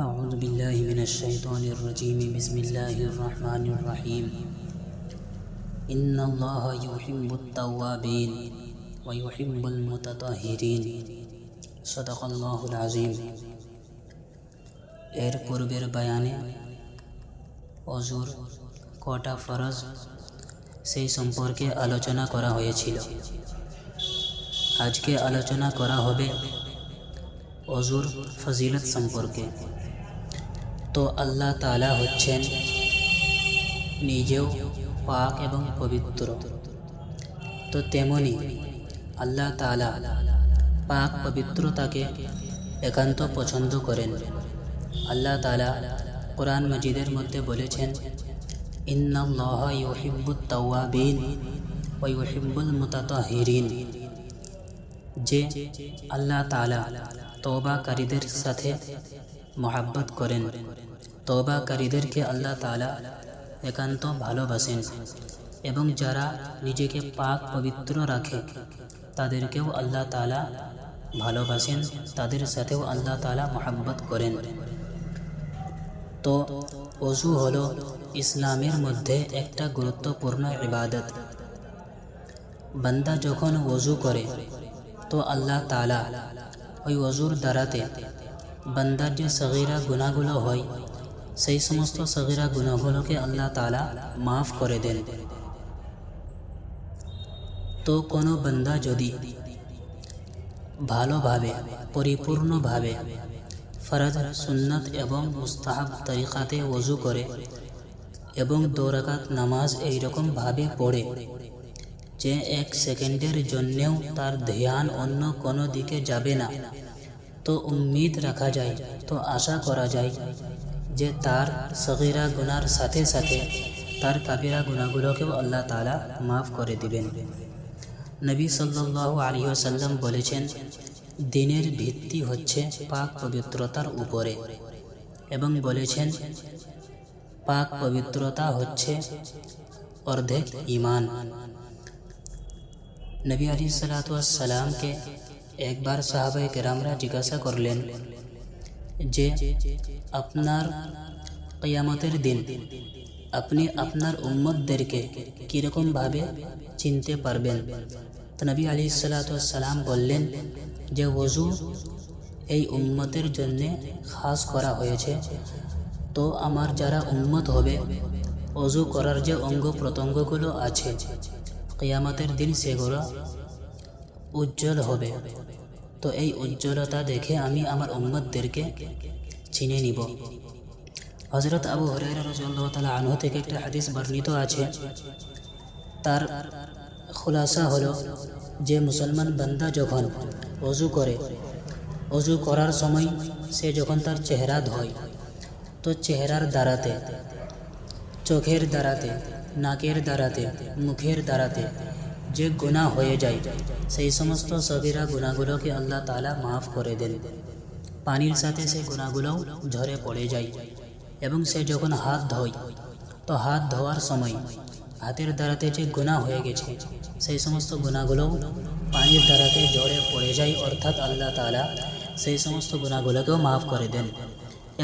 أعوذ بالله من الشيطان الرجيم بسم الله الرحمن الرحيم إن الله يحب التوابين ويحب المتطهرين صدق الله العظيم এর পূর্বের বায়ানে অজুর কটা ফরজ সেই সম্পর্কে আলোচনা করা হয়েছিল আজকে আলোচনা করা হবে অজুর ফজিলত সম্পর্কে তো আল্লাহ তালা হচ্ছেন নিজেও পাক এবং পবিত্র। তো তেমনি আল্লাহ তালা পাক পবিত্রতাকে একান্ত পছন্দ করেন। আল্লাহ তালা কোরআন মজিদের মধ্যে বলেছেন, ইন্নাল্লাহ ইউহিব্বুত যে আল্লাহ তালা তওবাকারীদের সাথে মহাব্বত করেন। তওবাকারীদেরকে আল্লাহ তালা একান্ত ভালোবাসেন এবং যারা নিজেকে পাক পবিত্র রাখে, তাদেরকেও আল্লাহ তালা ভালোবাসেন, তাদের সাথেও আল্লাহ তালা মহাব্বত করেন। তো অজু হলো ইসলামের মধ্যে একটা গুরুত্বপূর্ণ ইবাদত। বান্দা যখন অজু করে, তো আল্লাহ তালা ওই অজুর দ্বারাতে বান্দার যে সগিরা গুণাগুলো হয় সেই সমস্ত সগিরা গুণাগুলোকে আল্লাহ তালা মাফ করে দেন। তো কোনো বান্দা যদি ভালোভাবে, পরিপূর্ণভাবে ফরজ, সুন্নত এবং মুস্তাহাব তরিকাতে ওজু করে এবং দৌরাকাত নামাজ এইরকমভাবে পড়ে, যে এক সেকেন্ডের জন্যেও তার ধ্যান অন্য কোনো দিকে যাবে না, তো উম্মিদ রাখা যায়, তো আশা করা যায় যে তার সগিরা গুনার সাথে সাথে তার কাবিরা গুণাগুলোকেও আল্লাহ তালা মাফ করে দিবেন। নবী সাল্লাহ আলী সাল্লাম বলেছেন, দিনের ভিত্তি হচ্ছে পাক পবিত্রতার উপরে। এবং বলেছেন, পাক পবিত্রতা হচ্ছে অর্ধেক ইমান নবী আলী সালাতামকে একবার সাহাবাই কেরামরা জিজ্ঞাসা করলেন যে আপনার কিয়ামতের দিন আপনি আপনার উম্মতদেরকে কীরকমভাবে চিনতে পারবেন? নবী আলী সালাতাম বললেন যে ওজু এই উম্মতের জন্যে খাস করা হয়েছে। তো আমার যারা উম্মত হবে অজু করার যে অঙ্গ প্রত্যঙ্গগুলো আছে, কিয়ামতের দিন সেগুলো উজ্জ্বল হবে। তো এই উজ্জ্বলতা দেখে আমি আমার উম্মতদেরকে চিনে নিব। হজরত আবু হরাইরা রাজিয়াল্লাহু আনহু থেকে একটা হাদিস বর্ণিত আছে। তার খুলাসা হলো যে মুসলমান বান্দা যখন অজু করে, অজু করার সময় সে যখন তার চেহারা ধোয়, তো চেহারার দ্বারাতে, চোখের দ্বারাতে, নাকের দ্বারাতে, মুখের দ্বারাতে যে গুণা হয়ে যায়, সেই সমস্ত সবিরা গুণাগুলোকে আল্লাহ তালা মাফ করে দেন। পানির সাথে সেই গুণাগুলোও ঝরে পড়ে যায় এবং সে যখন হাত ধোয়, তো হাত ধোয়ার সময় হাতের দ্বারাতে যে গুণা হয়ে গেছে, সেই সমস্ত গুণাগুলোও পানির দ্বারাতে ঝরে পড়ে যায়, অর্থাৎ আল্লাহ তালা সেই সমস্ত গুণাগুলোকেও মাফ করে দেন।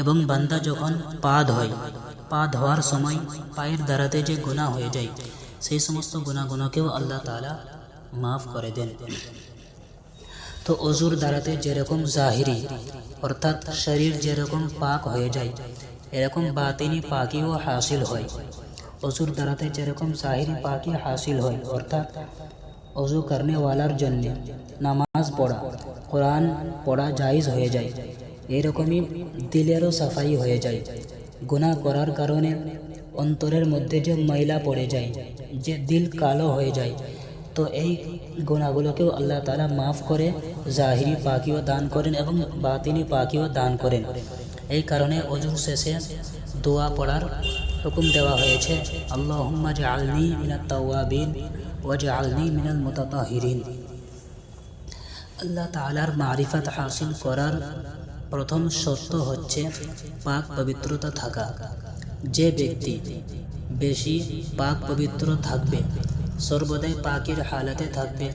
এবং বান্দা যখন পা ধোয়, পা ধোয়ার সময় পায়ের দ্বারাতে যে গুণা হয়ে যায় সেই সমস্ত গুণাগুণকেও আল্লাহ তালা মাফ করে দেন। তো অজুর দ্বারাতে যেরকম জাহিরি, অর্থাৎ শরীর যেরকম পাক হয়ে যায়, এরকম বাতিনি পাকিও হাসিল হয়। অজুর দ্বারাতে যেরকম জাহিরি পাকি হাসিল হয়, অর্থাৎ অজু করনে ওয়ালার জন্য নামাজ পড়া, কোরআন পড়া জায়জ হয়ে যায়, এরকমই দিলেরও সাফাই হয়ে যায়। গুণা করার কারণে অন্তরের মধ্যে যে ময়লা পড়ে যায় যে দিল কালো হয়ে যায়। তো এই গুণাগুলোকেও আল্লাহ তালা মাফ করে, জাহিরি পাখিও দান করেন এবং বাতিনি পাখিও দান করেন। এই কারণে অজুর শেষে দোয়া পড়ার হুকুম দেওয়া হয়েছে, আল্লাহুম্মা আলনি মিনাত তাওয়াবিন ওয়া জাআলনি মিনাল মুতাতাহিরিন। আল্লাহ তাআলার মারিফাত হাসিল করার প্রথম শর্ত হচ্ছে পাক পবিত্রতা থাকা। যে ব্যক্তি বেশি পাক পবিত্র থাকবে। সর্বদাই পাকের হালাতে থাকবে।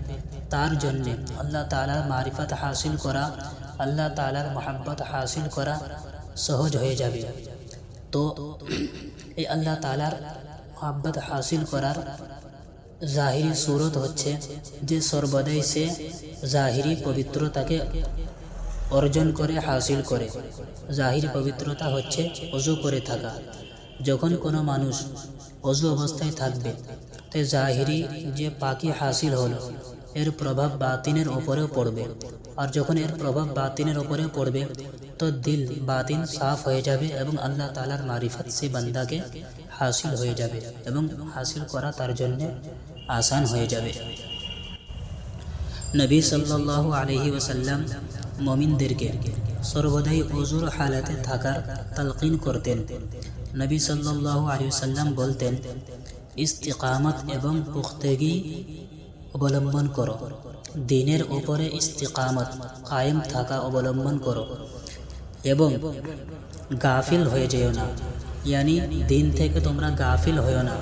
তার জন্যে আল্লাহ তালার মারিফত হাসিল করা, আল্লাহ তালার মহাব্বত হাসিল করা সহজ হয়ে যাবে। তো এই আল্লাহ তালার মহাব্বত হাসিল করার জাহিরি সুরত হচ্ছে যে সর্বদাই সে জাহিরি পবিত্রতাকে অর্জন করে, হাসিল করে। জাহির পবিত্রতা হচ্ছে অজু করে থাকা। যখন কোনো মানুষ অজু অবস্থায় থাকবে। তাই জাহিরি যে পাকি হাসিল হলো, এর প্রভাব বাতিনের ওপরেও পড়বে। আর যখন এর প্রভাব বাতিনের ওপরে পড়বে, তো দিল বাতিন সাফ হয়ে যাবে এবং আল্লাহ তালার মারিফত সে বান্দাকে হাসিল হয়ে যাবে এবং হাসিল করা তার জন্য আসান হয়ে যাবে। নবী সাল্লাল্লাহু আলহি ওসাল্লাম মমিনদেরকে সর্বদাই অজুর হালাতে থাকার তালকিন করতেন। নবী সাল্লাল্লাহু আলহি সাল্লাম বলতেন, ইস্তিকামত এবং পুখতেগি অবলম্বন করো। দিনের ওপরে ইস্তিকামত কায়েম থাকা অবলম্বন করো এবং গাফিল হয়ে যেও না। ইয়ানি, দিন থেকে তোমরা গাফিল হয়েও না।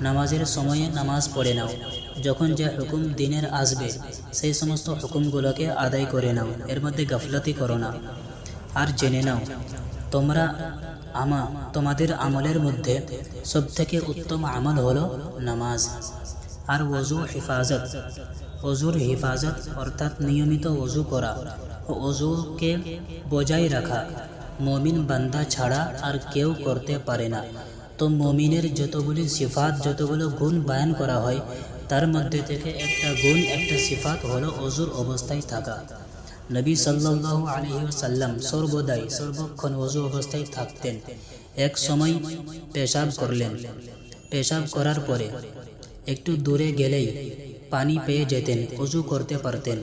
নামাজের সময়ে নামাজ পড়ে নাও। যখন যে হুকুম দিনের আসবে, সেই সমস্ত হুকুমগুলোকে আদায় করে নাও। এর মধ্যে গাফলতি করো না। আর জেনে নাও তোমরা আমা, তোমাদের আমলের মধ্যে সবথেকে উত্তম আমল হলো নামাজ আর ওজু হেফাজত। অজুর হেফাজত অর্থাৎ নিয়মিত অজু করা অজুকে বজায় রাখা। মমিন বান্দা ছাড়া আর কেউ করতে পারে না। তো মমিনের যতগুলি সিফাত, যতগুলো গুণ বায়ন করা হয়, তার মধ্যে থেকে একটা গুণ, একটা সিফাত হলো অজুর অবস্থায় থাকা। নবী সাল্লাল্লাহু আলাইহি সাল্লাম সর্বদাই সর্বক্ষণ অজু অবস্থায় থাকতেন। এক সময় পেশাব করলেন। পেশাব করার পরে একটু দূরে গেলেই পানি পেয়ে যেতেন অজু করতে পারতেন।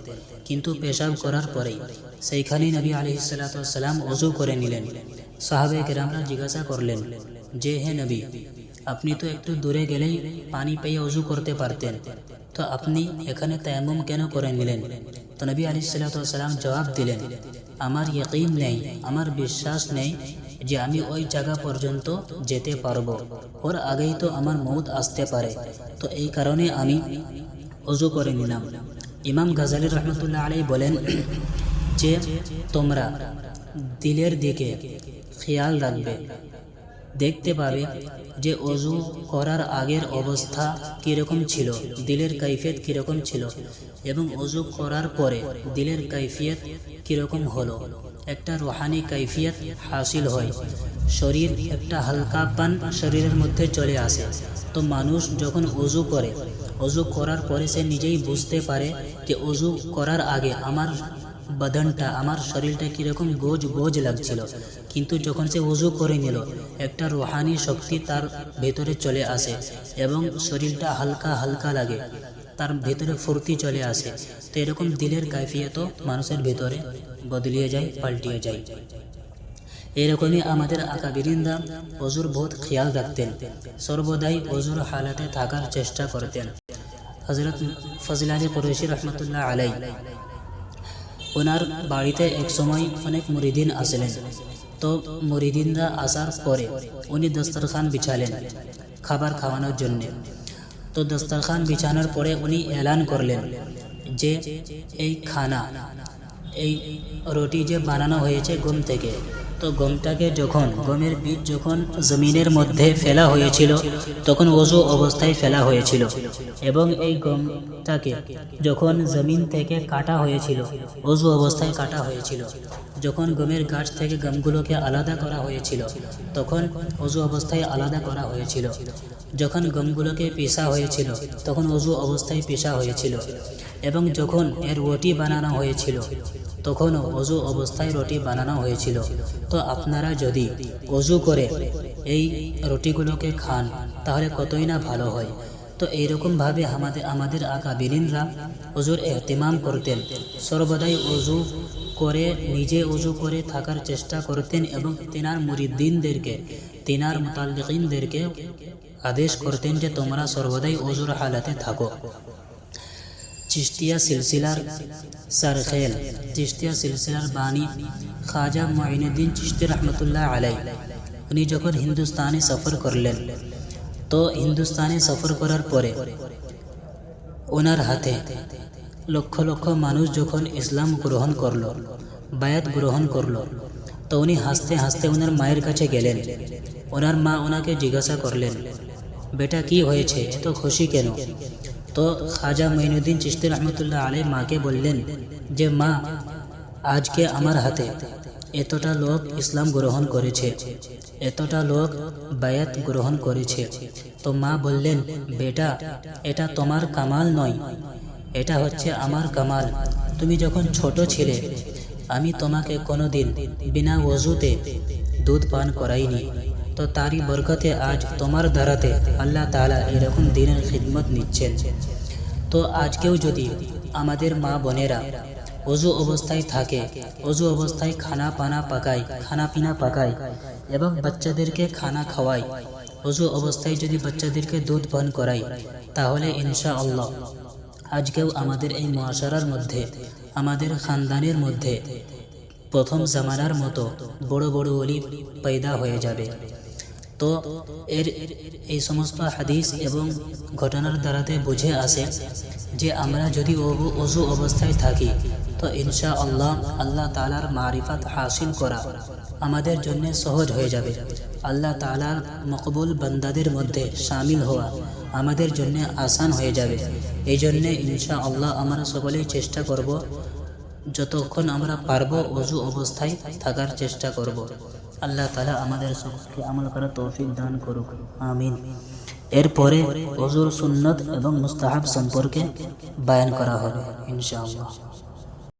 কিন্তু পেশাব করার পরেই সেইখানেই নবী আলি সাল্লাম অজু করে নিলেন। সাহাবে কেরামরা জিজ্ঞাসা করলেন, যে হে নবী, আপনি তো একটু দূরে গেলেই পানি পেয়ে অজু করতে পারতেন। তো আপনি এখানে তায়াম্মুম কেন করে নিলেন? তো নবী আলি সাল্লাম জবাব দিলেন, আমার ইয়কিন নেই, আমার বিশ্বাস নেই যে আমি ওই জায়গা পর্যন্ত যেতে পারব। ওর আগেই তো আমার মৌত আসতে পারে। তো এই কারণে আমি অজু করে নিলাম। ইমাম গাজালি রহমতুল্লাহ আলাই বলেন, যে তোমরা দিলের দিকে খেয়াল রাখবে দেখতে পাবে যে অজু করার আগের অবস্থা কীরকম ছিল, দিলের কৈফিয়ত কীরকম ছিল এবং অজু করার পরে দিলের কাইফিয়ত কীরকম হলো। একটা রোহানি কাইফিয়ত হাসিল হয়। শরীর একটা হালকা পান শরীরের মধ্যে চলে আসে। তো মানুষ যখন অজু করে, অজু করার পরে সে নিজেই বুঝতে পারে যে অজু করার আগে আমার বদনটা আমার শরীরটা কীরকম গোজ গোজ লাগছিল। কিন্তু যখন সে উজু করে নিল, একটা রুহানি শক্তি তার ভেতরে চলে আসে এবং শরীরটা হালকা হালকা লাগে। তার ভেতরে ফুর্তি চলে আসে। তো এরকম দিলের কাইফিয়তও মানুষের ভেতরে বদলিয়ে যায়, পাল্টিয়ে যায়। এরকমই আমাদের আকাবিরিন্দা অজুর বহুত খেয়াল রাখতেন। সর্বদাই অজুর হালাতে থাকার চেষ্টা করতেন। হজরত ফজল আলী কুরেশি রহমতুল্লাহ আলাই ওনার বাড়িতে এক সময় অনেক মুরিদিন আসলেন। তো মুরিদিনরা আসার পরে উনি দস্তরখান বিছালেন খাবার খাওয়ানোর জন্য। তো দস্তরখান বিছানোর পরে উনি এলান করলেন যে, এই খানা, এই রুটি যে বানানো হয়েছে ঘুম থেকে তো গমটাকে যখন, গমের বীজ যখন জমিনের মধ্যে ফেলা হয়েছিল, তখন ওজু অবস্থায় ফেলা হয়েছিল। এবং এই গমটাকে যখন জমিন থেকে কাটা হয়েছিল ওজু অবস্থায় কাটা হয়েছিল। যখন গমের গাছ থেকে গমগুলোকে আলাদা করা হয়েছিল, তখন অজু অবস্থায় আলাদা করা হয়েছিল। যখন গমগুলোকে পেশা হয়েছিল, তখন অজু অবস্থায় পেশা হয়েছিল। এবং যখন এর রুটি বানানো হয়েছিল, তখনও অজু অবস্থায় রুটি বানানো হয়েছিল। তো আপনারা যদি অজু করে এই রুটিগুলোকে খান, তাহলে কতই না ভালো হয়। তো এইরকমভাবে আমাদের আমাদের আকাবিরিনরা অজুর এহতেমাম করতেন। সর্বদাই অজু করে, নিজে অজু করে থাকার চেষ্টা করতেন এবং তেনার মুরিদ্দিনদেরকে, তেনার মুতাল্লিকিনদেরকে আদেশ করতেন যে তোমরা সর্বদাই অজুর হালাতে থাকো। চিস্তিয়া সিলসিলার সারখেল চিস্তিয়া সিলসিলার বাণী খাজা মঈনুদ্দিন চিস্তি রহমতুল্লাহ আলাই উনি যখন হিন্দুস্তানে সফর করলেন তো হিন্দুস্তানে সফর করার পরে ওনার হাতে লক্ষ লক্ষ মানুষ যখন ইসলাম গ্রহণ করল বায়াত গ্রহণ করল তো উনি হাসতে হাসতে ওনার মায়ের কাছে গেলেন। ওনার মা ওনাকে জিজ্ঞাসা করলেন বেটা, কি হয়েছে? এত খুশি কেন? তো খাজা মঈনুদ্দিন চিস্তি রহমতুল্লাহ আলী মাকে বললেন যে, মা, আজকে আমার হাতে এতটা লোক ইসলাম গ্রহণ করেছে, এতটা লোক বায়াত গ্রহণ করেছে। তো মা বললেন, বেটা, এটা তোমার কামাল নয়, এটা হচ্ছে আমার কামাল। তুমি যখন ছোট ছিলে, আমি তোমাকে কোনোদিন বিনা ওজুতে দুধ পান করাইনি। তো তারই বরকতে আজ তোমার দ্বারাতে আল্লাহ তাআলা এরকম দিনের খিদমত নিচ্ছেন। তো আজকেও যদি আমাদের মা বোনেরা অজু অবস্থায় থাকে, অজু অবস্থায় খানা পানা পাকায়, খানা পিনা পাকায় এবং বাচ্চাদেরকে খানা খাওয়ায়, অজু অবস্থায় যদি বাচ্চাদেরকে দুধ পান করায়, তাহলে ইনশা আল্লাহ আজকেও আমাদের এই মহাসারার মধ্যে, আমাদের খানদানের মধ্যে প্রথম জামানার মতো বড় বড় অলি পয়দা হয়ে যাবে। তো এর এই সমস্ত হাদিস এবং ঘটনার দ্বারাতে বুঝে আসে যে আমরা যদি অজু অবস্থায় থাকি, তো ইনশা আল্লাহ আল্লাহ তালার মারিফাত হাসিল করা আমাদের জন্য সহজ হয়ে যাবে। আল্লাহ তালার মকবুল বান্দাদের মধ্যে সামিল হওয়া আমাদের জন্য আসান হয়ে যাবে। এই জন্যে ইনশা আল্লাহ আমরা সকলেই চেষ্টা করব যতক্ষণ আমরা পারব অজু অবস্থায় থাকার চেষ্টা করব। আল্লাহ তালা আমাদের সকলকে আমল করা তৌফিক দান করুক। আমিন। এরপরে অজুর সুন্নত এবং মুস্তাহাব সম্পর্কে বায়ান করা হবে, ইনশাআল্লাহ।